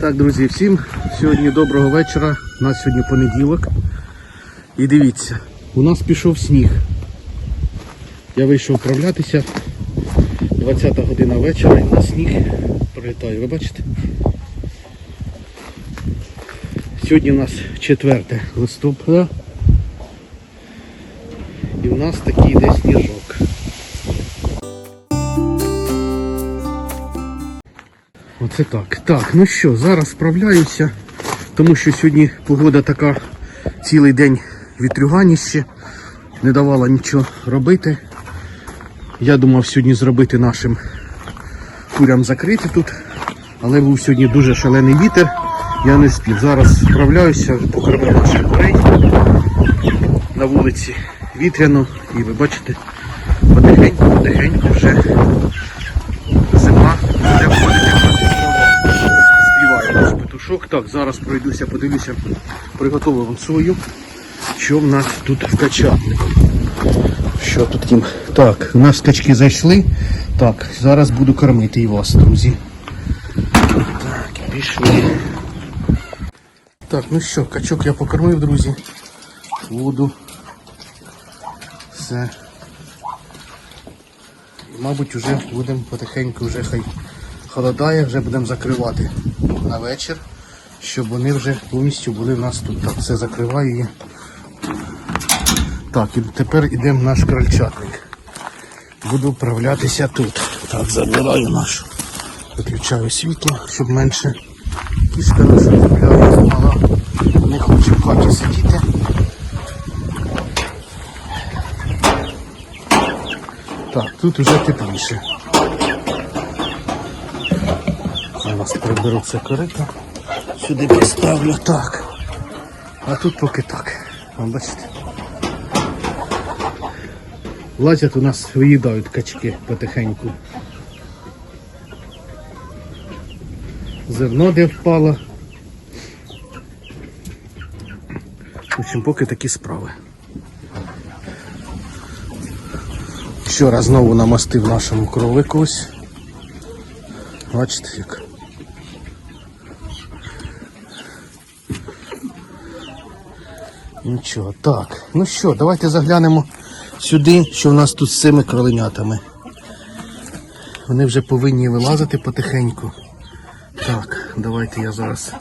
Так, друзі, всім сьогодні доброго вечора. У нас сьогодні понеділок. І дивіться, у нас пішов сніг. Я вийшов вправлятися. 20 година вечора і у нас сніг прилітає. Ви бачите? Сьогодні у нас 4 листопада. І у нас такий йде сніжок. Оце так. Так, ну що, зараз справляюся, тому що сьогодні погода така цілий день вітрюганіще, не давала нічого робити. Я думав сьогодні зробити нашим курям закрити тут, але був сьогодні дуже шалений вітер, я не спів. Зараз справляюся, покормив наших курей на вулиці вітряно і ви бачите, потихеньку, потихеньку вже зима буде входити в нашу справу. Співає наш петушок. Так, зараз пройдуся, подивлюся, приготував вам свою. Що в нас тут в? Що тут їм? Так, у нас качки зайшли. Так, зараз буду кормити і вас, друзі. Так, пішли. Так, ну що, качок я покормив, друзі. Воду. Все. Мабуть, вже будемо потихеньку, вже хай холодає, вже будемо закривати на вечір, щоб вони вже повністю були в нас тут. Так, все закриваю її. Так, і тепер йдемо в наш крольчатник. Буду вправлятися тут. Так, забираю нашу. Виключаю світло, щоб менше кішка наша гуляє, мала. Не хоче в хаті сидіти. Так, тут уже тепліше. Зараз приберу це корито. Сюди поставлю так. А тут поки так. Бачите. Лазять у нас, виїдають качки потихеньку. Зерно де впало. В общем, поки такі справи. Вчора знову намастив нашому кролику ось. Бачите як. Нічого, так. Ну що, давайте заглянемо сюди, що в нас тут з цими кроленятами. Вони вже повинні вилазити потихеньку. Так, давайте я зараз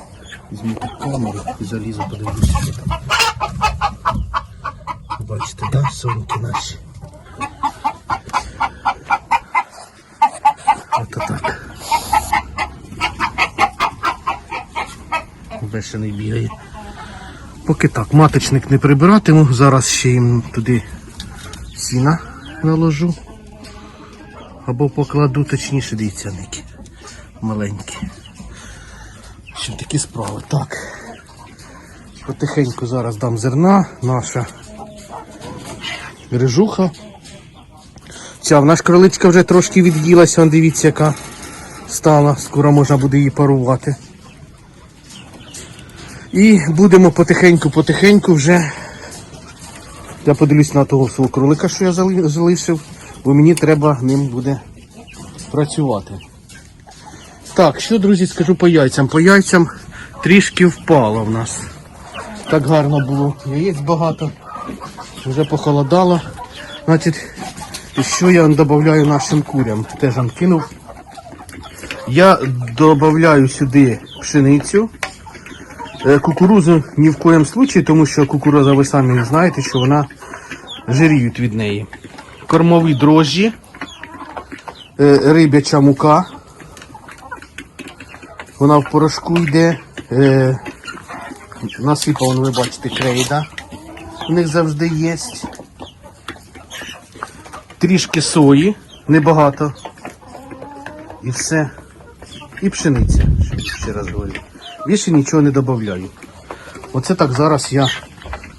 візьму камеру і залізу, подивлюся. там. Бачите, да, соньки наші. Ото так. Бешений бігає. Поки так, маточник не прибиратиму, зараз ще їм туди сіна наложу. Або покладу, точніше, дивіться, ники. Маленькі. Ще такі справи. Так. Потихеньку зараз дам зерна, наша рижуха. Ця в наш кроличка вже трошки від'їлася, дивіться, яка стала. Скоро можна буде її парувати. І будемо потихеньку-потихеньку вже. Я подивлюсь на того свого кролика, що я залишив, бо мені треба ним буде працювати. Так, що, друзі, скажу по яйцям. По яйцям трішки впало в нас. Так гарно було. Яєць багато. Вже похолодало. Значить, що я додаю нашим курям? Теж кинув. Я додаю сюди пшеницю. Е, Кукурузу ні в коєму случаї, тому що кукуруза, ви самі знаєте, що вона жиріють від неї. Кормові дрожжі, е, рибяча мука. Вона в порошку йде. Е, насипав, вон, ви бачите, крейда. У них завжди є. Трішки сої, небагато. І все. І пшениця, ще раз говорю. Більше нічого не додаю. Оце так зараз я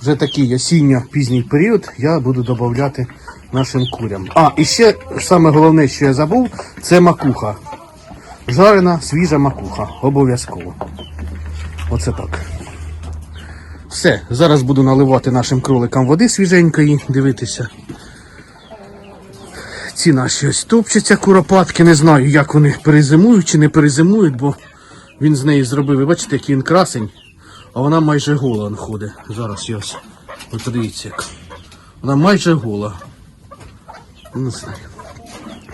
вже такий осінньо-пізній період я буду додати нашим курям. А, і ще саме головне, що я забув, це макуха. Жарена, свіжа макуха. Обов'язково. Оце так. Все, зараз буду наливати нашим кроликам води свіженької, дивитися. Ці наші ось топчаться куропатки, не знаю, як вони перезимують чи не перезимують, бо Він з неї зробив, ви бачите, який він красень, а вона майже гола он ходить. Зараз я ось. Ви подивіться як. Вона майже гола. Не знаю.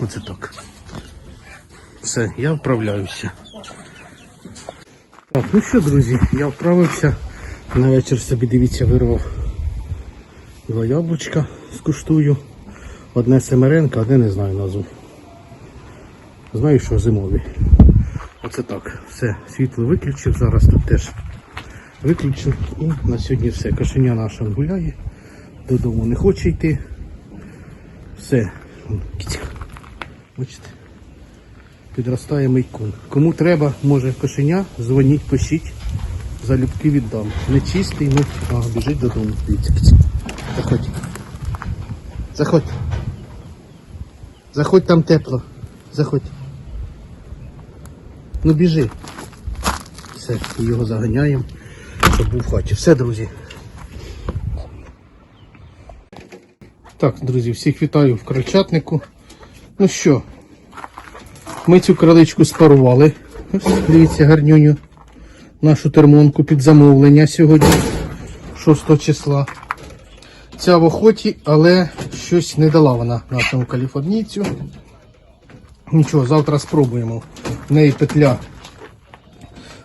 Оце так. Все, я вправляюся. Так, ну що, друзі, я вправився. На вечір собі дивіться, вирвав два яблучка, скуштую. Одне семеренка, одне не знаю назву. Знаю, що зимові. Оце так. Все, світло виключив, зараз тут теж виключив. І на сьогодні все. Кошеня наша гуляє, додому не хоче йти. Все. Бачите? Підростає мейкун. Кому треба, може кошеня, дзвоніть, пишіть. Залюбки віддам. Не чистий, ну, а біжить додому. Заходь. Заходь. Заходь там тепло. Заходь. Ну біжи. Все, його заганяємо, щоб був в хаті. Все, друзі. Так, друзі, всіх вітаю в крольчатнику. Ну що, ми цю кроличку спарували. Дивіться, гарнюню. Нашу термонку під замовлення сьогодні, 6 числа. Ця в охоті, але щось не дала вона нашому каліфорнійцю. Нічого, завтра спробуємо. В неї петля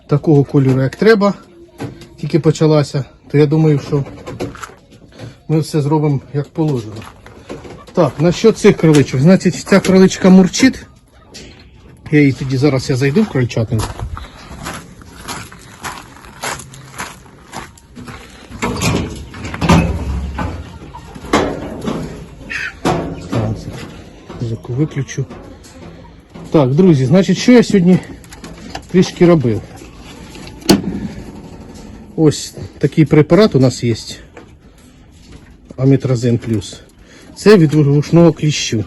такого кольору, як треба. Тільки почалася, то я думаю, що ми все зробимо як положено. Так, насчет цих кроличок. Значить, ця кроличка мурчить. Я її тоді зараз я зайду в крольчатинку. Виключу. Так, друзі, значить, що я сьогодні трішки робив? Ось такий препарат у нас є. Амітразин плюс. Це від вушного кліщу.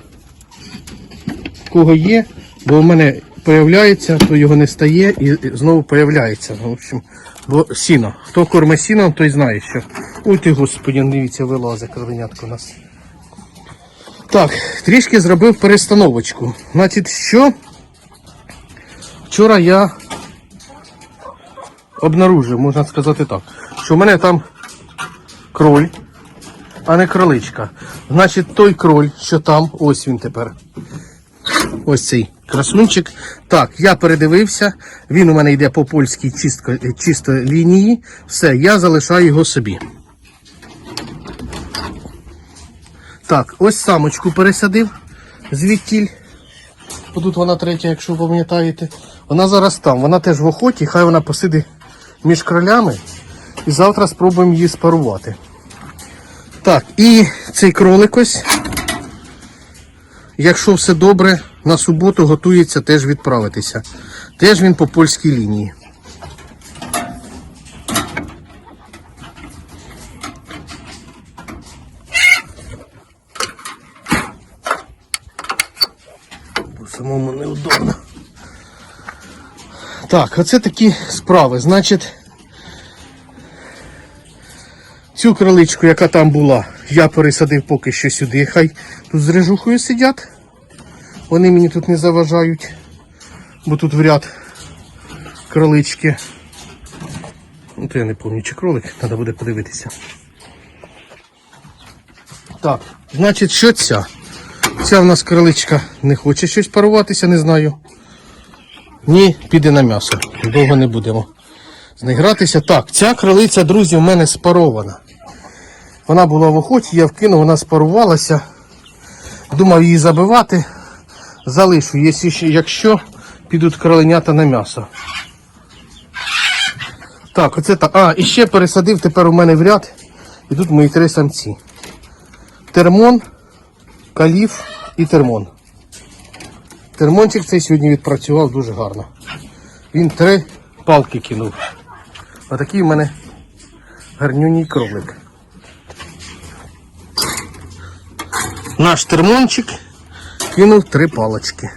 В Кого є, бо в мене появляється, то його не стає і знову появляється. В общем, бо сіно. Хто корме сіном, той знає, що. Ой ти господи, дивіться, вилазить кровенятко у нас. Так, трішки зробив перестановочку. Значить, що? Вчора я обнаружив, можна сказати так, що в мене там кроль, а не кроличка. Значить, той кроль, що там, ось він тепер. Ось цей красунчик. Так, я передивився, він у мене йде по польській чистко, чисто лінії. Все, я залишаю його собі. Так, ось самочку пересадив звідтіль. Тут вона третя, якщо ви пам'ятаєте. Вона зараз там, вона теж в охоті, хай вона посиде між кролями. І завтра спробуємо її спарувати. Так, і цей кролик ось, якщо все добре, на суботу готується теж відправитися. Теж він по польській лінії. Так, оце такі справи. Значить, цю кроличку, яка там була, я пересадив поки що сюди. Хай тут з режухою сидять. Вони мені тут не заважають, бо тут в ряд кролички. Ну, то я не пам'ятаю, чи кролик, треба буде подивитися. Так, значить, що ця? Ця в нас кроличка не хоче щось паруватися, не знаю. Ні, піде на м'ясо. Довго не будемо з нею гратися. Так, ця кролиця, друзі, в мене спарована. Вона була в охоті, я вкинув, вона спарувалася. Думав її забивати. Залишу, якщо, підуть кроленята на м'ясо. Так, оце так. А, і ще пересадив тепер у мене в ряд. І тут мої три самці. Термон, каліф і термон. Термончик цей сьогодні відпрацював дуже гарно. Він три палки кинув. Отакий в мене гарнюній кролик. Наш термончик кинув три палочки.